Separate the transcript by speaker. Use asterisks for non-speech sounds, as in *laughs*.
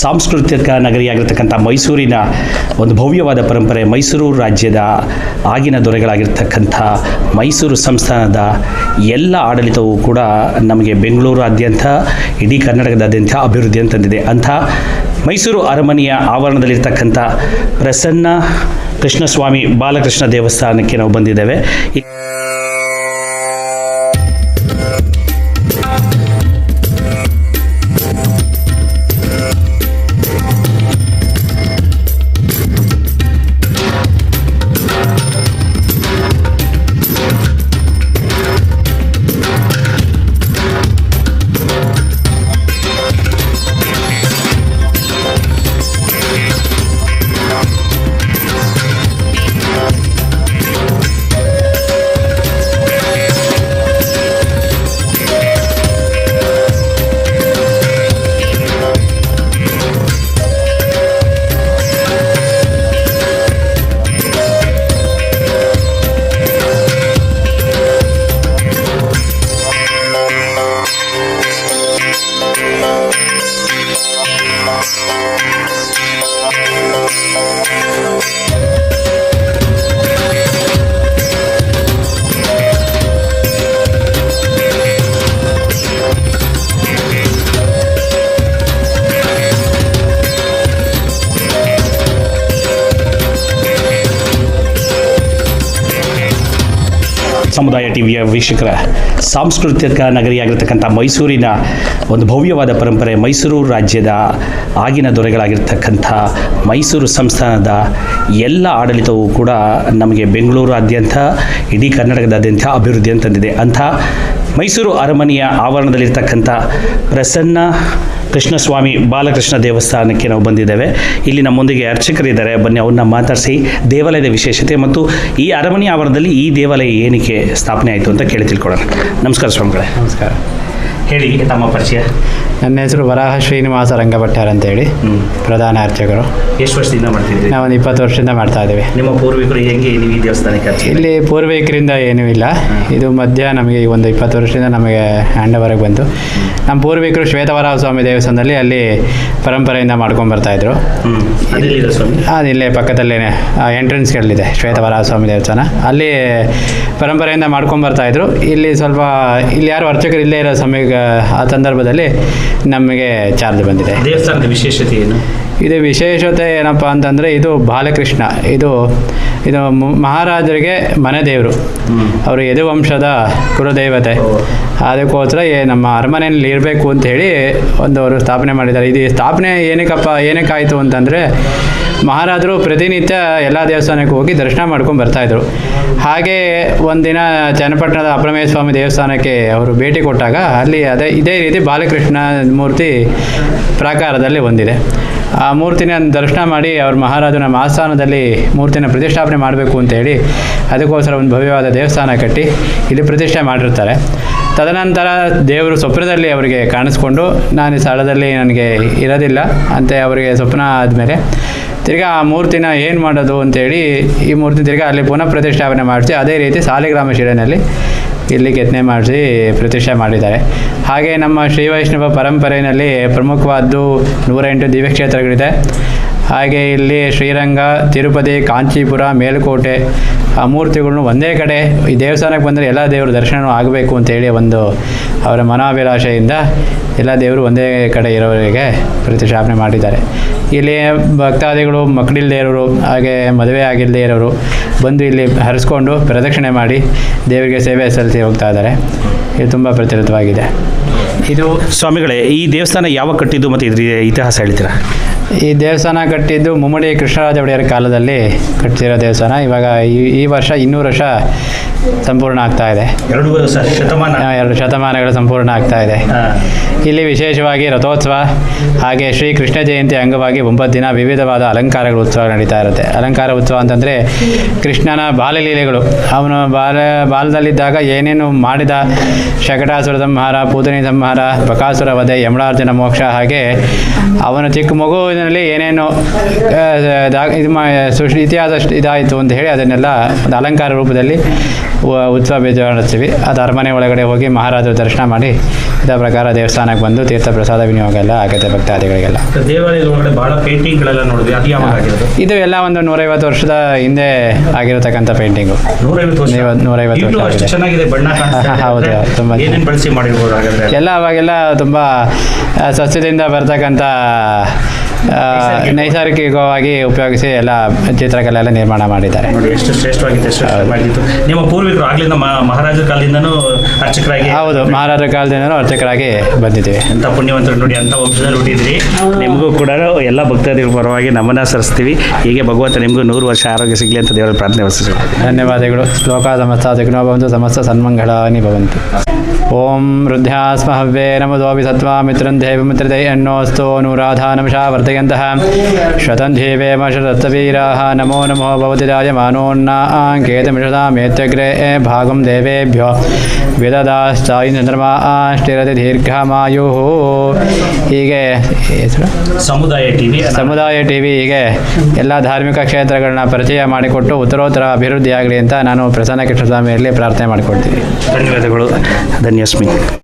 Speaker 1: ಸಾಂಸ್ಕೃತಿಕ ನಗರಿಯಾಗಿರ್ತಕ್ಕಂಥ ಮೈಸೂರಿನ ಒಂದು ಭವ್ಯವಾದ ಪರಂಪರೆ ಮೈಸೂರು ರಾಜ್ಯದ ಆಗಿನ ದೊರೆಗಳಾಗಿರ್ತಕ್ಕಂಥ ಮೈಸೂರು ಸಂಸ್ಥಾನದ ಎಲ್ಲ ಆಡಳಿತವೂ ಕೂಡ ನಮಗೆ ಬೆಂಗಳೂರಾದ್ಯಂತ, ಇಡೀ ಕರ್ನಾಟಕದಾದ್ಯಂತ ಅಭಿವೃದ್ಧಿಯನ್ನು ತಂದಿದೆ ಅಂಥ ಮೈಸೂರು ಅರಮನೆಯ ಆವರಣದಲ್ಲಿರ್ತಕ್ಕಂಥ ಪ್ರಸನ್ನ ಕೃಷ್ಣಸ್ವಾಮಿ ಬಾಲಕೃಷ್ಣ ದೇವಸ್ಥಾನಕ್ಕೆ ನಾವು ಬಂದಿದ್ದೇವೆ. ಸಮುದಾಯ ಟಿವಿಯ ವೀಕ್ಷಕರ ಸಾಂಸ್ಕೃತಿಕ ನಗರಿಯಾಗಿರ್ತಕ್ಕಂಥ ಮೈಸೂರಿನ ಒಂದು ಭವ್ಯವಾದ ಪರಂಪರೆ ಮೈಸೂರು ರಾಜ್ಯದ ಆಗಿನ ದೊರೆಗಳಾಗಿರ್ತಕ್ಕಂಥ ಮೈಸೂರು ಸಂಸ್ಥಾನದ ಎಲ್ಲ ಆಡಳಿತವೂ ಕೂಡ ನಮಗೆ ಬೆಂಗಳೂರಾದ್ಯಂತ, ಇಡೀ ಕರ್ನಾಟಕದಾದ್ಯಂತ ಅಭಿವೃದ್ಧಿಯನ್ನು ತಂದಿದೆ ಅಂಥ ಮೈಸೂರು ಅರಮನೆಯ ಆವರಣದಲ್ಲಿರ್ತಕ್ಕಂಥ ಪ್ರಸನ್ನ ಕೃಷ್ಣಸ್ವಾಮಿ ಬಾಲಕೃಷ್ಣ ದೇವಸ್ಥಾನಕ್ಕೆ ನಾವು ಬಂದಿದ್ದೇವೆ. ಇಲ್ಲಿ ನಮ್ಮೊಂದಿಗೆ ಅರ್ಚಕರಿದ್ದಾರೆ. ಬನ್ನಿ, ಅವ್ರನ್ನ ಮಾತಾಡಿಸಿ ದೇವಾಲಯದ ವಿಶೇಷತೆ ಮತ್ತು ಈ ಅರಮನೆ ಆವರಣದಲ್ಲಿ ಈ ದೇವಾಲಯ ಏನಕ್ಕೆ ಸ್ಥಾಪನೆ ಆಯಿತು ಅಂತ ಕೇಳಿ ತಿಳ್ಕೊಳ್ಳೋಣ. ನಮಸ್ಕಾರ ಸ್ವಾಮಿಗಳೇ.
Speaker 2: ನಮಸ್ಕಾರ.
Speaker 1: ಹೇಳಿ ತಮ್ಮ ಪರಿಚಯ.
Speaker 2: ನನ್ನ ಹೆಸರು ವರಾಹ ಶ್ರೀನಿವಾಸ ರಂಗಭಟ್ಟಾರ್ ಅಂತ
Speaker 1: ಹೇಳಿ
Speaker 2: ಪ್ರಧಾನ ಅರ್ಚಕರು
Speaker 1: ಎಷ್ಟು ವರ್ಷದಿಂದ ಮಾಡ್ತಿದ್ದೀವಿ
Speaker 2: ನಾವು ಒಂದು ಇಪ್ಪತ್ತು ವರ್ಷದಿಂದ ಮಾಡ್ತಾ ಇದ್ದೀವಿ.
Speaker 1: ನಿಮ್ಮ ಪೂರ್ವಿಕರು ಹೆಂಗೆ ನೀವು ಈ ದೇವಸ್ಥಾನಕ್ಕೆ
Speaker 2: ಇಲ್ಲಿ ಪೂರ್ವಿಕರಿಂದ ಏನೂ ಇಲ್ಲ. ಇದು ಮಧ್ಯ ನಮಗೆ ಈ ಒಂದು ಇಪ್ಪತ್ತು ವರ್ಷದಿಂದ ನಮಗೆ ಹ್ಯಾಂಡವರೆಗೆ ಬಂತು. ನಮ್ಮ ಪೂರ್ವಿಕರು ಶ್ವೇತವರಾಹ ಸ್ವಾಮಿ ದೇವಸ್ಥಾನದಲ್ಲಿ ಅಲ್ಲಿ ಪರಂಪರೆಯಿಂದ ಮಾಡ್ಕೊಂಡು ಬರ್ತಾಯಿದ್ರು ಅದು ಇಲ್ಲೇ ಪಕ್ಕದಲ್ಲೇ ಎಂಟ್ರೆನ್ಸ್ಗಳಿದೆ ಶ್ವೇತವರಾಹ ಸ್ವಾಮಿ ದೇವಸ್ಥಾನ. ಅಲ್ಲಿ ಪರಂಪರೆಯಿಂದ ಮಾಡ್ಕೊಂಡು ಬರ್ತಾಯಿದ್ರು ಇಲ್ಲಿ ಸ್ವಲ್ಪ ಇಲ್ಲಿ ಯಾರು ಅರ್ಚಕರು ಇಲ್ಲೇ ಇರೋ ಸಮಯ ಆ ಸಂದರ್ಭದಲ್ಲಿ ನಮಗೆ ಚಾರ್ಜ್ ಬಂದಿದೆ.
Speaker 1: ದೇವಸ್ಥಾನದ ವಿಶೇಷತೆ ಏನು?
Speaker 2: ಇದು ವಿಶೇಷತೆ ಏನಪ್ಪ ಅಂತಂದರೆ ಇದು ಬಾಲಕೃಷ್ಣ ಇದು ಇದು ಮಹಾರಾಜರಿಗೆ ಮನೆ ದೇವರು. ಅವರು ಯದುವಂಶದ ಕುಲದೇವತೆ. ಅದಕ್ಕೋಸ್ಕರ ಏ- ನಮ್ಮ ಅರಮನೆಯಲ್ಲಿ ಇರಬೇಕು ಅಂತ ಹೇಳಿ ಒಂದು ಅವರು ಸ್ಥಾಪನೆ ಮಾಡಿದ್ದಾರೆ. ಇದು ಸ್ಥಾಪನೆ ಏನಕ್ಕಪ್ಪ ಏನಕ್ಕಾಯಿತು ಅಂತಂದರೆ ಮಹಾರಾಜರು ಪ್ರತಿನಿತ್ಯ ಎಲ್ಲ ದೇವಸ್ಥಾನಕ್ಕೆ ಹೋಗಿ ದರ್ಶನ ಮಾಡ್ಕೊಂಡು ಬರ್ತಾಯಿದ್ರು ಹಾಗೆ ಒಂದಿನ ಚನ್ನಪಟ್ಟಣದ ಅಪ್ರಮೇಯ ಸ್ವಾಮಿ ದೇವಸ್ಥಾನಕ್ಕೆ ಅವರು ಭೇಟಿ ಕೊಟ್ಟಾಗ ಅಲ್ಲಿ ಅದೇ, ಇದೇ ರೀತಿ ಬಾಲಕೃಷ್ಣ ಮೂರ್ತಿ ಪ್ರಾಕಾರದಲ್ಲಿ ಹೊಂದಿದೆ ಆ ಮೂರ್ತಿನ ದರ್ಶನ ಮಾಡಿ ಅವ್ರ ಮಹಾರಾಜನ ಆಸ್ಥಾನದಲ್ಲಿ ಮೂರ್ತಿನ ಪ್ರತಿಷ್ಠಾಪನೆ ಮಾಡಬೇಕು ಅಂತ ಹೇಳಿ ಅದಕ್ಕೋಸ್ಕರ ಒಂದು ಭವ್ಯವಾದ ದೇವಸ್ಥಾನ ಕಟ್ಟಿ ಇಲ್ಲಿ ಪ್ರತಿಷ್ಠೆ ಮಾಡಿರ್ತಾರೆ. ತದನಂತರ ದೇವರು ಸ್ವಪ್ನದಲ್ಲಿ ಅವರಿಗೆ ಕಾಣಿಸ್ಕೊಂಡು, ನಾನು ಈ ಸ್ಥಳದಲ್ಲಿ ನನಗೆ ಇರೋದಿಲ್ಲ, ಅಂತ ಅವರಿಗೆ ಸ್ವಪ್ನ ಆದಮೇಲೆ ತಿರ್ಗಾ ಆ ಮೂರ್ತಿನ ಏನು ಮಾಡೋದು ಅಂತೇಳಿ ಈ ಮೂರ್ತಿ ತಿರ್ಗಾ ಅಲ್ಲಿ ಪುನಃ ಪ್ರತಿಷ್ಠಾಪನೆ ಮಾಡಿಸಿ, ಅದೇ ರೀತಿ ಸಾಲಿಗ್ರಾಮ ಶಿರನಲ್ಲಿ ಇಲ್ಲಿ ಕೆತ್ತನೆ ಮಾಡಿಸಿ ಪ್ರತಿಷ್ಠೆ ಮಾಡಿದ್ದಾರೆ. ಹಾಗೆ ನಮ್ಮ ಶ್ರೀ ವೈಷ್ಣವ ಪರಂಪರೆಯಲ್ಲಿ ಪ್ರಮುಖವಾದ್ದು ನೂರ ಎಂಟು ದಿವ್ಯಕ್ಷೇತ್ರಗಳಿದೆ. ಹಾಗೆ ಇಲ್ಲಿ ಶ್ರೀರಂಗ, ತಿರುಪತಿ, ಕಾಂಚೀಪುರ, ಮೇಲುಕೋಟೆ ಆ ಮೂರ್ತಿಗಳನ್ನು ಒಂದೇ ಕಡೆ. ಈ ದೇವಸ್ಥಾನಕ್ಕೆ ಬಂದರೆ ಎಲ್ಲ ದೇವರ ದರ್ಶನವೂ ಆಗಬೇಕು ಅಂತೇಳಿ ಒಂದು ಅವರ ಮನೋಭಿಲಾಷೆಯಿಂದ ಎಲ್ಲ ದೇವರು ಒಂದೇ ಕಡೆ ಇರೋರಿಗೆ ಪ್ರತಿಷ್ಠಾಪನೆ ಮಾಡಿದ್ದಾರೆ. ಇಲ್ಲಿ ಭಕ್ತಾದಿಗಳು ಮಕ್ಕಳಿಲ್ಲದೆ ಇರೋರು, ಹಾಗೆ ಮದುವೆ ಆಗಿಲ್ಲದೆ ಇರೋರು ಬಂದು ಇಲ್ಲಿ ಹರಿಸ್ಕೊಂಡು ಪ್ರದಕ್ಷಿಣೆ ಮಾಡಿ ದೇವರಿಗೆ ಸೇವೆ ಸಲ್ಲಿಸಿ ಹೋಗ್ತಾ ಇದ್ದಾರೆ. ಇದು ತುಂಬ ಪ್ರಚಲಿತವಾಗಿದೆ.
Speaker 1: ಇದು ಸ್ವಾಮಿಗಳೇ, ಈ ದೇವಸ್ಥಾನ ಯಾವಾಗ ಕಟ್ಟಿದ್ದು ಮತ್ತು ಇದ್ರ ಇತಿಹಾಸ ಹೇಳ್ತೀರಾ?
Speaker 2: ಈ ದೇವಸ್ಥಾನ ಕಟ್ಟಿದ್ದು ಮುಮ್ಮಡಿ ಕೃಷ್ಣರಾಜ ಒಡೆಯರ ಕಾಲದಲ್ಲಿ ಕಟ್ಟಿರೋ ದೇವಸ್ಥಾನ. ಇವಾಗ ಈ ವರ್ಷ ಇನ್ನೂರು ವರ್ಷ ಸಂಪೂರ್ಣ ಆಗ್ತಾ ಇದೆ.
Speaker 1: ಎರಡು ಶತಮಾನ.
Speaker 2: ಎರಡು ಶತಮಾನಗಳು ಸಂಪೂರ್ಣ ಆಗ್ತಾ ಇದೆ. ಇಲ್ಲಿ ವಿಶೇಷವಾಗಿ ರಥೋತ್ಸವ ಹಾಗೆ ಶ್ರೀ ಕೃಷ್ಣ ಜಯಂತಿ ಅಂಗವಾಗಿ ಒಂಬತ್ತು ದಿನ ವಿವಿಧವಾದ ಅಲಂಕಾರಗಳ ಉತ್ಸವ ನಡೀತಾ ಇರುತ್ತೆ. ಅಲಂಕಾರ ಉತ್ಸವ ಅಂತಂದರೆ ಕೃಷ್ಣನ ಬಾಲಲೀಲೆಗಳು ಅವನು ಬಾಲ ಬಾಲದಲ್ಲಿದ್ದಾಗ ಏನೇನು ಮಾಡಿದ ಶಕಟಾಸುರ ಸಂಹಾರ ಪೂತನಿ ಸಂಹಾರ ಬಕಾಸುರ ವಧೆ ಯಮಳಾರ್ಜುನ ಮೋಕ್ಷ ಹಾಗೆ ಅವನ ಚಿಕ್ಕ ಮಗುವಿನಲ್ಲಿ ಏನೇನು ಇದು ಇತಿಹಾಸ ಇದಾಯಿತು ಅಂತ ಹೇಳಿ ಅದನ್ನೆಲ್ಲ ಒಂದು ಅಲಂಕಾರ ರೂಪದಲ್ಲಿ ಉತ್ಸವ ಬೀಜ ನಡೆಸ್ತೀವಿ ಅದು ಅರಮನೆ ಒಳಗಡೆ ಹೋಗಿ ಮಹಾರಾಜರು ದರ್ಶನ ಮಾಡಿ ಇದೇ ಪ್ರಕಾರ ದೇವಸ್ಥಾನಕ್ಕೆ ಬಂದು ತೀರ್ಥ ಪ್ರಸಾದ ವಿನಿಯೋಗ ಎಲ್ಲ ಆಗುತ್ತೆ ಭಕ್ತಾದಿಗಳಿಗೆಲ್ಲ.
Speaker 1: ದೇವಾಲಯದ ಒಳಗಡೆ ಬಹಳ ಪೇಂಟಿಂಗ್ಗಳೆಲ್ಲ ನೋಡಿದ್ವಿ. ಅದು ಯಾವಾಗ ಆಗಿರೋದು?
Speaker 2: ಇದು ಎಲ್ಲ ಒಂದು ನೂರೈವತ್ತು ವರ್ಷದ ಹಿಂದೆ ಆಗಿರತಕ್ಕಂಥ ಪೇಂಟಿಂಗು.
Speaker 1: ನೂರೈವತ್ತು ವರ್ಷ? ಚೆನ್ನಾಗಿದೆ ಬಣ್ಣ *laughs*
Speaker 2: ಹೌದು, ತುಂಬಾ
Speaker 1: ಬಳಸಿ ಮಾಡಿರ್ಬೋದು
Speaker 2: ಎಲ್ಲ ಅವಾಗೆಲ್ಲ ತುಂಬ ಸಸ್ಯದಿಂದ ಬರ್ತಕ್ಕಂಥ ನೈಸರ್ಗಿಕವಾಗಿ ಉಪಯೋಗಿಸಿ ಎಲ್ಲ ಚಿತ್ರಕಲೆ ಎಲ್ಲ ನಿರ್ಮಾಣ ಮಾಡಿದ್ದಾರೆ.
Speaker 1: ನೋಡಿ ಎಷ್ಟು ಶ್ರೇಷ್ಠವಾಗಿತ್ತು ಮಾಡಿತ್ತು ಶ್ರೇಷ್ಠವಾಗಿತ್ತು. ನಿಮ್ಮ ಪೂರ್ವಿಕರು ಆಗ್ಲಿಂದ ಮಹಾರಾಜರ ಕಾಲದಿಂದನೂ ಅರ್ಚಕರಾಗಿ
Speaker 2: ಹೌದು ಮಹಾರಾಜರ ಕಾಲದಿಂದ ಅರ್ಚಕರಾಗಿ ಬಂದಿದ್ದೀವಿ.
Speaker 1: ಅಂತ ಪುಣ್ಯವಂತರು ನೋಡಿ ಅಂತ ವಂಶದಲ್ಲಿ ಹುಟ್ಟಿದ್ರಿ ನಿಮಗೂ ಕೂಡ ಎಲ್ಲ ಭಕ್ತಾದಿಗಳ ಪರವಾಗಿ ನಮನ ಸರಿಸ್ತೀವಿ ಹೀಗೆ ಭಗವಂತ ನಿಮಗೂ ನೂರು ವರ್ಷ ಆರೋಗ್ಯ ಸಿಗಲಿ ಅಂತ ದೇವರ ಪ್ರಾರ್ಥನೆ ವಹಿಸ್ತೀವಿ
Speaker 2: ಧನ್ಯವಾದಗಳು. ಶ್ಲೋಕ ಸಮಸ್ತ ಬಂದು ಭವಂತು ಸಮಸ್ತ ಸನ್ಮಂಗಳಾನಿ ಭವಂತು. ಓಂ ವೃದ್ಧಾಸ್ಮಹವ್ಯೇ ನಮದೋಪಿ ಸತ್ವಾ ಮಿತ್ರಂ ದೇವ ಮಿತ್ರದೈ ಅನ್ನೋಸ್ತೋ ನೂರಾಧಾ ನಮಷಾ ಶತಂ ಧೀವೇಮ ಶತವೀರಾः ನಮೋ ನಮೋ ಭವತಿ ರಾಜಮಾನೋನ್ನಾಂಕೇತಮಿಷತಾಮೇತ್ಯಗ್ರೆ ಭಾಗಂ ದೇವೇಭ್ಯೋ. ವಿದದಾಶ್ಚಾಯಿ ದೀರ್ಘ ದೀರ್ಘಮಾಯು ಹೀಗೆ
Speaker 1: ಸಮುದಾಯ ಟಿವಿ
Speaker 2: ಸಮುದಾಯ ಟಿವಿ ಹೀಗೆ ಎಲ್ಲ ಧಾರ್ಮಿಕ ಕ್ಷೇತ್ರಗಳನ್ನ ಪರಿಚಯ ಮಾಡಿಕೊಟ್ಟು ಉತ್ತರೋತ್ತರ ಅಭಿವೃದ್ಧಿಯಾಗಲಿ ಅಂತ ನಾನು ಪ್ರಸನ್ನ ಕೃಷ್ಣಸ್ವಾಮಿಯಲ್ಲಿ ಪ್ರಾರ್ಥನೆ ಮಾಡಿಕೊಡ್ತೀನಿ.
Speaker 1: ಧನ್ಯವಾದಗಳು. ಧನ್ಯಸ್ಮಿ.